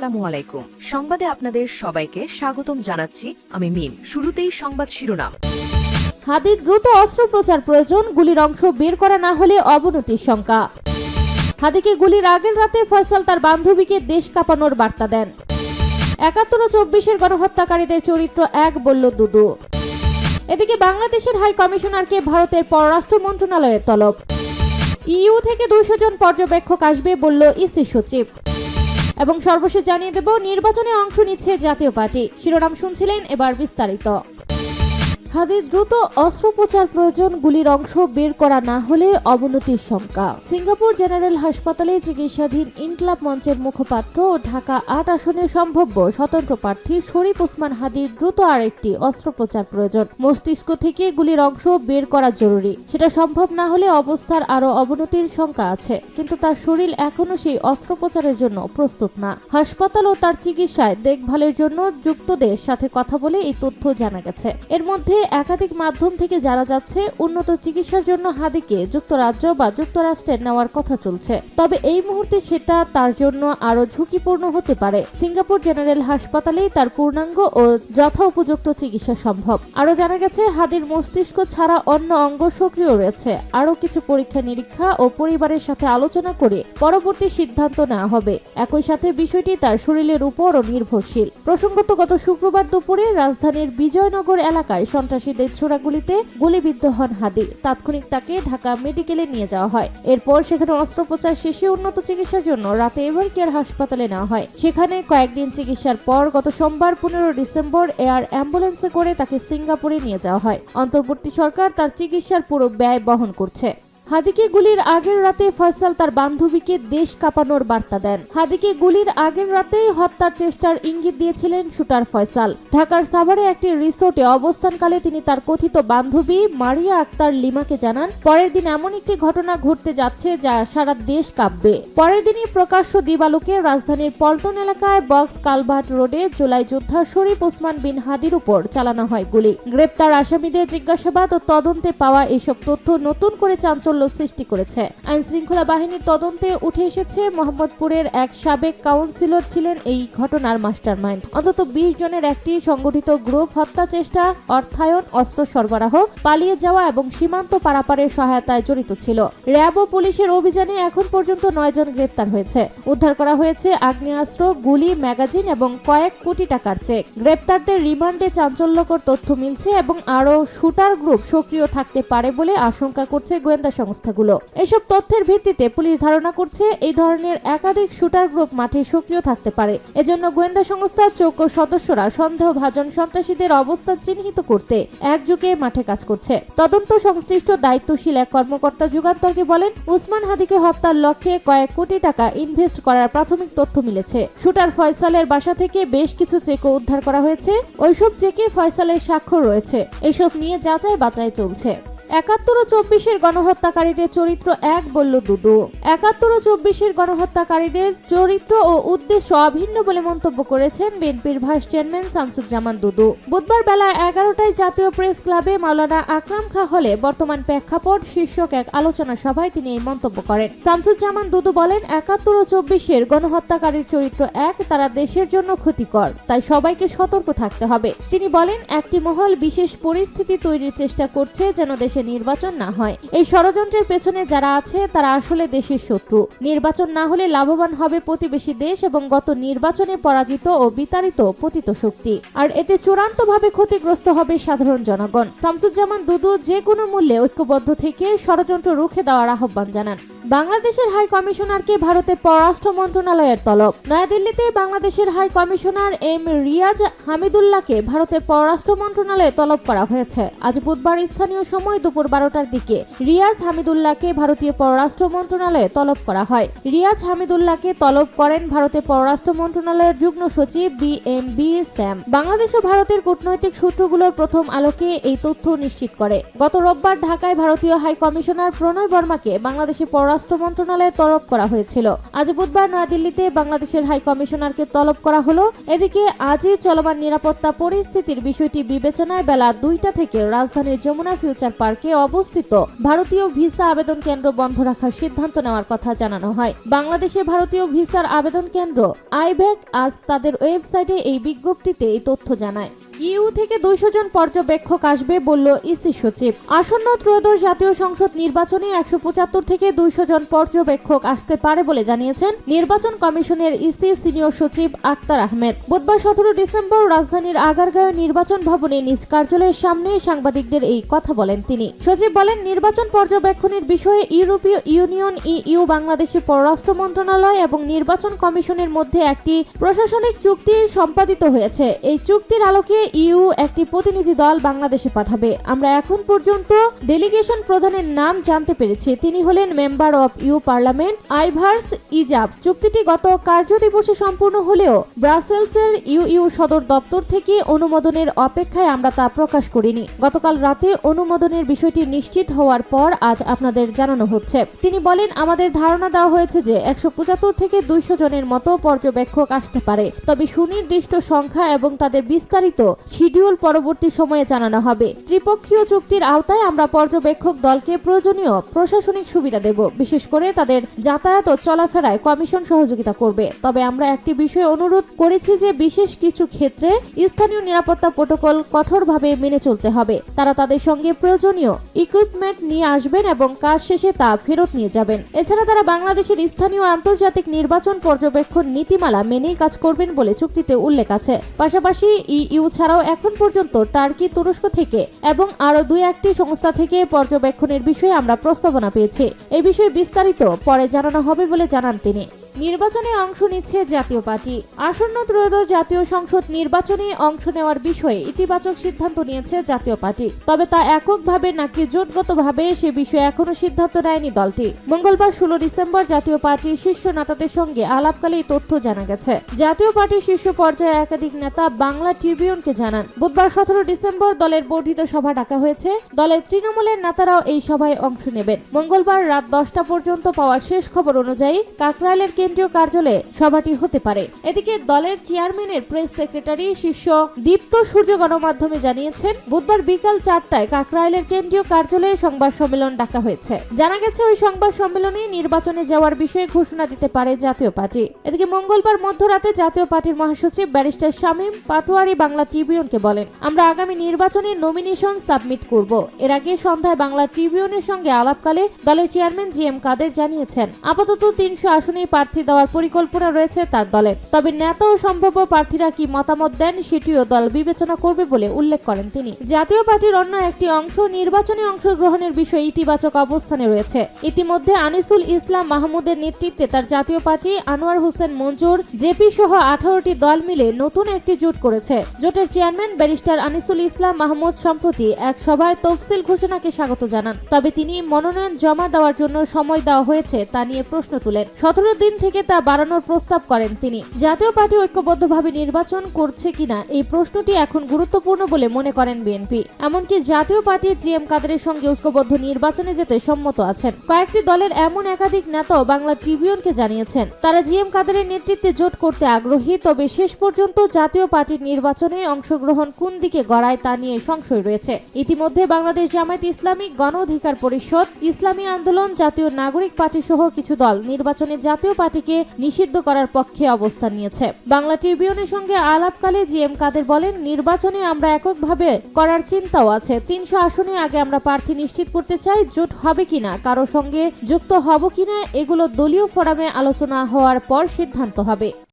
আসসালামু আলাইকুম সংবাদে আপনাদের সবাইকে স্বাগতম জানাচ্ছি আমি মিম। শুরুতেই সংবাদ শিরোনাম। হাদির দ্রুত অস্ত্রোপচার প্রয়োজন, গুলির অংশ বের করা না হলে অবনতির শঙ্কা। হাদিকে গুলির আগের রাতে ফয়সাল তার বান্ধবীকে দেশ কাঁপানোর বার্তা দেন। একাত্তর ও চব্বিশের গণহত্যাকারীদের চরিত্র এক বলল দুদু। এদিকে বাংলাদেশের হাই কমিশনারকে ভারতের পররাষ্ট্র মন্ত্রণালয়ের তলব। ইইউ থেকে দুশো জন পর্যবেক্ষক আসবে বলল ইসি সচিব। এবং সর্বশেষ জানিয়ে দেব নির্বাচনে অংশ নিচ্ছে জাতীয় পার্টি। শিরোনাম শুনছিলেন এবার বিস্তারিত। হাদির দ্রুত অস্ত্রোপচার প্রয়োজন গুলির অংশ বের করা না হলে অবনতির শঙ্কা। সিঙ্গাপুর জেনারেল হাসপাতালে চিকিৎসাধীন ইনকলাব মঞ্চের মুখপাত্র ও ঢাকা আট আসনের সম্ভাব্য স্বতন্ত্র প্রার্থী শরীফ ওসমান হাদির দ্রুত আরেকটি অস্ত্রোপচার প্রয়োজন। মস্তিষ্ক থেকে গুলির অংশ বের করা জরুরি। সেটা সম্ভব না হলে অবস্থার আরও অবনতির শঙ্কা আছে, কিন্তু তার শরীর এখনও সেই অস্ত্রোপচারের জন্য প্রস্তুত না। হাসপাতাল ও তার চিকিৎসায় দেখভালের জন্য যুক্তদের সাথে কথা বলে এই তথ্য জানা গেছে। এর মধ্যে একাধিক মাধ্যম থেকে জানা যাচ্ছে, উন্নত চিকিৎসার জন্য হাদিকে যুক্তরাজ্য বা যুক্তরাষ্ট্রে নেওয়ার কথা চলছে। তবে এই মুহূর্তে সেটা তার জন্য আরও ঝুঁকিপূর্ণ হতে পারে। সিঙ্গাপুর জেনারেল হাসপাতালেই তার পূর্ণাঙ্গ ও যথা উপযুক্ত চিকিৎসা সম্ভব। আরও জানা গেছে, হাদির মস্তিষ্ক ছাড়া অন্য অঙ্গ সক্রিয় রয়েছে। আরও কিছু পরীক্ষা নিরীক্ষা ও পরিবারের সাথে আলোচনা করে পরবর্তী সিদ্ধান্ত নেওয়া হবে। একই সাথে বিষয়টি তার শরীরের উপরও নির্ভরশীল। প্রসঙ্গত, গত শুক্রবার দুপুরে রাজধানীর বিজয়নগর এলাকায় সন্ত্রাসীদের ছোড়াগুলিতে গুলিবিদ্ধ হন হাদি। তাৎক্ষণিক তাকে ঢাকা মেডিকেলে নিয়ে যাওয়া হয়। এরপর সেখানে অস্ত্রোপচার শেষে উন্নত চিকিৎসার জন্য রাতে এভার কেয়ার হাসপাতালে নেওয়া হয়। সেখানে কয়েকদিন চিকিৎসার পর গত সোমবার পনেরো ডিসেম্বর এয়ার অ্যাম্বুলেন্সে করে তাকে সিঙ্গাপুরে নিয়ে যাওয়া হয়। অন্তর্বর্তী সরকার তার চিকিৎসার পুরো ব্যয় বহন করছে। হাদিকে গুলির আগের রাতে ফয়সাল তার বান্ধবীকে দেশ কাঁপানোর বার্তা দেন। হাদিকে গুলির আগের রাতেই হত্যার চেষ্টার ইঙ্গিত দিয়েছিলেন শুটার ফয়সাল। ঢাকার সাভারে একটি রিসোর্টে অবস্থানকালে তিনি তার কথিত বান্ধবী মারিয়া আক্তার লিমাকে জানান, পরের দিন এমন একটি ঘটনা ঘটতে যাচ্ছে যা সারা দেশ কাঁপবে। পরের দিনই প্রকাশ্য দিবালোকে রাজধানীর পল্টন এলাকায় বক্স কালভার্ট রোডে জুলাই যোদ্ধা শরীফ ওসমান বিন হাদির উপর চালানো হয় গুলি। গ্রেপ্তার আসামিদের জিজ্ঞাসাবাদ ও তদন্তে পাওয়া এসব তথ্য নতুন করে চাঞ্চল্য সৃষ্টি করেছে। আইন শৃঙ্খলা বাহিনীর তদন্তে উঠে এসেছে মোহাম্মদপুরের এক সাবেক কাউন্সিলর ছিলেন এই ঘটনার মাস্টারমাইন্ড। অন্তত বিশ জনের একটি সংগঠিত গ্রুপ হত্যা চেষ্টা, অর্থায়ন, অস্ত্র সরবরাহ, পালিয়ে যাওয়া এবং সীমান্ত পারাপারের সহায়তায় জড়িত ছিল। র্যাব ও পুলিশের অভিযানে এখন পর্যন্ত নয় জন গ্রেপ্তার হয়েছে। উদ্ধার করা হয়েছে আগ্নেয়াস্ত্র, গুলি, ম্যাগাজিন এবং কয়েক কোটি টাকার চেক। গ্রেপ্তারদের রিমান্ডে চাঞ্চল্যকর তথ্য মিলছে এবং আরও শুটার গ্রুপ সক্রিয় থাকতে পারে বলে আশঙ্কা করছে গোয়েন্দা সংস্থাগুলো এসব তথ্যের ভিত্তিতে পুলিশ ধারণা করছে, এই ধরনের একাধিক শুটার গ্রুপ মাঠে সক্রিয় থাকতে পারে। এজন্য গোয়েন্দা সংস্থার চৌক সদস্যরা সন্দেহভাজন সন্ত্রাসীদের অবস্থা চিহ্নিত করতে একযোগে মাঠে কাজ করছে। তদন্ত সংশ্লিষ্ট দায়িত্বশীল এক কর্মকর্তা যুগান্তরকে বলেন, উসমান হাদিকে হত্যার লক্ষ্যে কয়েক কোটি টাকা ইনভেস্ট করার প্রাথমিক তথ্য মিলেছে। শুটার ফয়সালের বাসা থেকে বেশ কিছু চেকও উদ্ধার করা হয়েছে। ওইসব চেকে ফয়সালের স্বাক্ষর রয়েছে। এসব নিয়ে যাচাই বাচাই চলছে। একাত্তর ও চব্বিশের গণহত্যাকারীদের চরিত্র এক বলল দুদু। একাত্তর ও চব্বিশের গণহত্যাকারীদের চরিত্র ও উদ্দেশ্য অভিন্ন বলে মন্তব্য করেছেন বিএনপির ভাইস চেয়ারম্যান শামসুজ্জামান দুদু। বুধবার বেলা এগারোটায় জাতীয় প্রেস ক্লাবে মাওলানা আকরাম খা হলে বর্তমান প্রেক্ষাপট শীর্ষক এক আলোচনা সভায় তিনি এই মন্তব্য করেন। শামসুজ্জামান দুদু বলেন, একাত্তর ও চব্বিশের গণহত্যাকারীর চরিত্র এক, তারা দেশের জন্য ক্ষতিকর, তাই সবাইকে সতর্ক থাকতে হবে। তিনি বলেন, একটি মহল বিশেষ পরিস্থিতি তৈরির চেষ্টা করছে যেন দেশে নির্বাচন না হয়। এই ষড়যন্ত্রের পেছনে যারা আছে, তারা আসলে দেশের শত্রু। নির্বাচন না হলে লাভবান হবে প্রতিবেশী দেশ এবং গত নির্বাচনে পরাজিত ও বিতাড়িত পতিত শক্তি। আর এতে চূড়ান্তভাবে ক্ষতিগ্রস্ত হবে সাধারণ জনগণ। শামসুজ্জামান দুদু যে কোনো মূল্যে ঐক্যবদ্ধ থেকে ষড়যন্ত্র রুখে দেওয়ার আহ্বান জানান। বাংলাদেশের হাই কমিশনারকে ভারতের পররাষ্ট্র মন্ত্রণালয়ের তলব। নয়াদিল্লিতে বাংলাদেশের হাই কমিশনার এম রিয়াজ হামিদুল্লাহকে ভারতের পররাষ্ট্র মন্ত্রণালয়ে তলব করা হয়েছে। আজ বুধবার স্থানীয় সময় দুপুর বারোটার দিকে রিয়াজ হামিদুল্লাহকে ভারতীয় পররাষ্ট্র মন্ত্রণালয়ে তলব করা হয়। রিয়াজ হামিদুল্লাহকে তলব করেন ভারতের পররাষ্ট্র মন্ত্রণালয়ের যুগ্ম সচিব B M B Sam. Bangladesh ও ভারতের কূটনৈতিক সূত্রগুলোর প্রথম আলোকে এই তথ্য নিশ্চিত করে। গত রোববার ঢাকায় ভারতীয় হাই কমিশনার প্রণয় বর্মাকে বাংলাদেশের পররাষ্ট্র পররাষ্ট্র মন্ত্রণালয়ে তলব করা হয়েছিল। আজ বুধবার নয়াদিল্লিতে বাংলাদেশের হাই কমিশনারকে তলব করা হলো। এদিকে আজই চলমান নিরাপত্তা পরিস্থিতির বিষয়টি বিবেচনায় বেলা দুইটা থেকে রাজধানীর যমুনা ফিউচার পার্কে অবস্থিত ভারতীয় ভিসা আবেদন কেন্দ্র বন্ধ রাখার সিদ্ধান্ত নেওয়ার কথা জানানো হয়। বাংলাদেশে ভারতীয় ভিসার আবেদন কেন্দ্র আইভ্যাক আজ তাদের ওয়েবসাইটে এই বিজ্ঞপ্তিতে এই তথ্য জানায়। ইউ থেকে দুইশো জন পর্যবেক্ষক আসবে বলল ইসি সচিব। আসন্ন ত্রয়োদশ জাতীয় সংসদ নির্বাচনে একশো পঁচাত্তর থেকে দুইশো জন পর্যবেক্ষক আসতে পারে বলে জানিয়েছেন নির্বাচন কমিশনের ইসি সিনিয়র সচিব আক্তার আহমেদ। বুধবার সতেরো ডিসেম্বর রাজধানীর আগারগাঁও নির্বাচন ভবনে নিজ কার্যালয়ের সামনে সাংবাদিকদের এই কথা বলেন তিনি। সচিব বলেন, নির্বাচন পর্যবেক্ষণের বিষয়ে ইউরোপীয় ইউনিয়ন, ইইউ বাংলাদেশের পররাষ্ট্র মন্ত্রণালয় এবং নির্বাচন কমিশনের মধ্যে একটি প্রশাসনিক চুক্তি সম্পাদিত হয়েছে। এই চুক্তির আলোকে ইউ একটি প্রতিনিধি দল বাংলাদেশে পাঠাবে। আমরা এখন পর্যন্ত ডেলিগেশন প্রধানের নাম জানতে পেরেছি। তিনি হলেন member of EU parliament Ivars Ijabs চুক্তিটি গত কার্য দিবসে সম্পূর্ণ হলেও ব্রাসেলসের ইউ সদর দপ্তর থেকে অনুমোদনের অপেক্ষায় আমরা তা প্রকাশ করিনি। গতকাল রাতে অনুমোদনের বিষয়টি নিশ্চিত হওয়ার পর আজ আপনাদের জানানো হচ্ছে। তিনি বলেন, আমাদের ধারণা দেওয়া হয়েছে যে একশো পঁচাত্তর থেকে দুইশো জনের মতো পর্যবেক্ষক আসতে পারে। তবে সুনির্দিষ্ট সংখ্যা এবং তাদের বিস্তারিত শিডিউল পরবর্তী সময়ে জানানো হবে। ত্রিপক্ষীয় চুক্তির আওতায় আমরা পর্যবেক্ষক দলকে প্রয়োজনীয় প্রশাসনিক সুবিধা দেব। বিশেষ করে তাদের যাতায়াত ও চলাফেরায় কমিশন সহযোগিতা করবে। তবে আমরা একটি বিষয় অনুরোধ করেছি যে বিশেষ কিছু ক্ষেত্রে স্থানীয় নিরাপত্তা প্রোটোকল কঠোরভাবে মেনে চলতে হবে। তারা তাদের সঙ্গে প্রয়োজনীয় ইকুইপমেন্ট নিয়ে আসবেন এবং কাজ শেষে তা ফেরত নিয়ে যাবেন। এছাড়া তারা বাংলাদেশের স্থানীয় আন্তর্জাতিক নির্বাচন পর্যবেক্ষণ নীতিমালা মেনেই কাজ করবেন বলে চুক্তিতে উল্লেখ আছে। পাশাপাশি ইউ ইইউ ছাড়াও এখন পর্যন্ত টার্কি তুরস্ক থেকে এবং আরও দুই একটি সংস্থা থেকে পর্যবেক্ষণের বিষয়ে আমরা প্রস্তাবনা পেয়েছি। এ বিষয়ে বিস্তারিত পরে জানানো হবে বলে জানান তিনি। নির্বাচনে অংশ নিচ্ছে জাতীয় পার্টি। আসন্ন ত্রয়োদশ জাতীয় সংসদ নির্বাচনে অংশ নেওয়ার বিষয়ে ইতিবাচক সিদ্ধান্ত নিয়েছে জাতীয় পার্টি। তবে তা এককভাবে নাকি জোটগতভাবে সে বিষয়ে এখনও সিদ্ধান্ত নেয়নি দলটি। মঙ্গলবার ষোলো ডিসেম্বর জাতীয় পার্টির শীর্ষ নেতাদের সঙ্গে আলাপকালে এই তথ্য জানা গেছে। জাতীয় পার্টির শীর্ষ পর্যায়ে একাধিক নেতা বাংলা ট্রিবিউনকে জানান, বুধবার সতেরো ডিসেম্বর দলের বর্ধিত সভা ডাকা হয়েছে। দলের তৃণমূলের নেতারাও এই সভায় অংশ নেবেন। মঙ্গলবার রাত দশটা পর্যন্ত পাওয়া শেষ খবর অনুযায়ী কাকরাইলের কেন্দ্রীয় কার্যালয়ে সভাটি হতে পারে। এদিকে দলের চেয়ারম্যানের প্রেস সেক্রেটারি শীর্ষ দীপ্ত সূর্য গণমাধ্যমে জানিয়েছেন, বুধবার বিকাল চারটায় কাকরাইলের কেন্দ্রীয় কার্যালয়ে সংবাদ সম্মেলন ডাকা হয়েছে। জানা গেছে, ওই সংবাদ সম্মেলনে নির্বাচনে যাওয়ার বিষয়ে ঘোষণা দিতে পারে জাতীয় পার্টি। এদিকে মঙ্গলবার মধ্যরাতে জাতীয় পার্টির মহাসচিব ব্যারিস্টার শামীম পাটোয়ারি বাংলা ট্রিবিউনকে বলেন, আমরা আগামী নির্বাচনে নমিনেশন সাবমিট করব। এর আগে সন্ধ্যায় বাংলা ট্রিবিউনের সঙ্গে আলাপকালে দলের চেয়ারম্যান জি এম কাদের জানিয়েছেন, আপাতত তিনশো আসনেই প্রার্থী দেওয়ার পরিকল্পনা রয়েছে তার দলের তবে নেতা ও সম্ভাব্য প্রার্থীরা কি মতামত দেন সেটিও দল বিবেচনা করবে বলে উল্লেখ করেন তিনি। জাতীয় পার্টির অন্য একটি অংশ নির্বাচনে অংশগ্রহণের বিষয়ে ইতিবাচক অবস্থানে রয়েছে। ইতিমধ্যে আনিসুল ইসলাম মাহমুদের নেতৃত্বে তার জাতীয় পার্টি আনোয়ার হোসেন মঞ্জুর, জেপি সহ আঠারোটি দল মিলে নতুন একটি জোট করেছে। জোটের চেয়ারম্যান ব্যারিস্টার আনিসুল ইসলাম মাহমুদ সম্প্রতি এক সভায় তফসিল ঘোষণাকে স্বাগত জানান। তবে তিনি মনোনয়ন জমা দেওয়ার জন্য সময় দেওয়া হয়েছে তা নিয়ে প্রশ্ন তুলেন। সতেরো দিন থেকে তা বাড়ানোর প্রস্তাব করেন তিনি। জাতীয় পার্টি ঐক্যবদ্ধভাবে নির্বাচন করছে কিনা এই প্রশ্নটি এখন গুরুত্বপূর্ণ বলে মনে করেন বিএনপি। এমনকি জাতীয় পার্টি জি এম সঙ্গে ঐক্যবদ্ধ নির্বাচনে যেতে সম্মত আছেন। কয়েকটি দলের এমন একাধিক নেতাও বাংলা ট্রিবিউনকে জানিয়েছেন। তারা জি এম কাদেরের নেতৃত্বে জোট করতে আগ্রহী, তবে শেষ পর্যন্ত জাতীয় পার্টির নির্বাচনে অংশগ্রহণ কোন দিকে গড়ায় তা নিয়ে সংশয় রয়েছে। ইতিমধ্যে বাংলাদেশ জামায়াত ইসলামী গণ অধিকার পরিষদ, ইসলামী আন্দোলন, জাতীয় নাগরিক পার্টি সহ কিছু দল নির্বাচনে জাতীয় পার্টিকে নিষিদ্ধ করার পক্ষে অবস্থান নিয়েছে। বাংলা ট্রিবিউনের সঙ্গে আলাপকালে জি এম কাদের বলেন, নির্বাচনে আমরা এককভাবে করার চিন্তাও আছে। তিনশো আসনে আগে আমরা প্রার্থী নিশ্চিত করতে চাই, জোট হবে কিনা, কারও সঙ্গে যুক্ত হব কিনা, এগুলো দলীয় ফোরামে আলোচনা হওয়ার পর সিদ্ধান্ত হবে।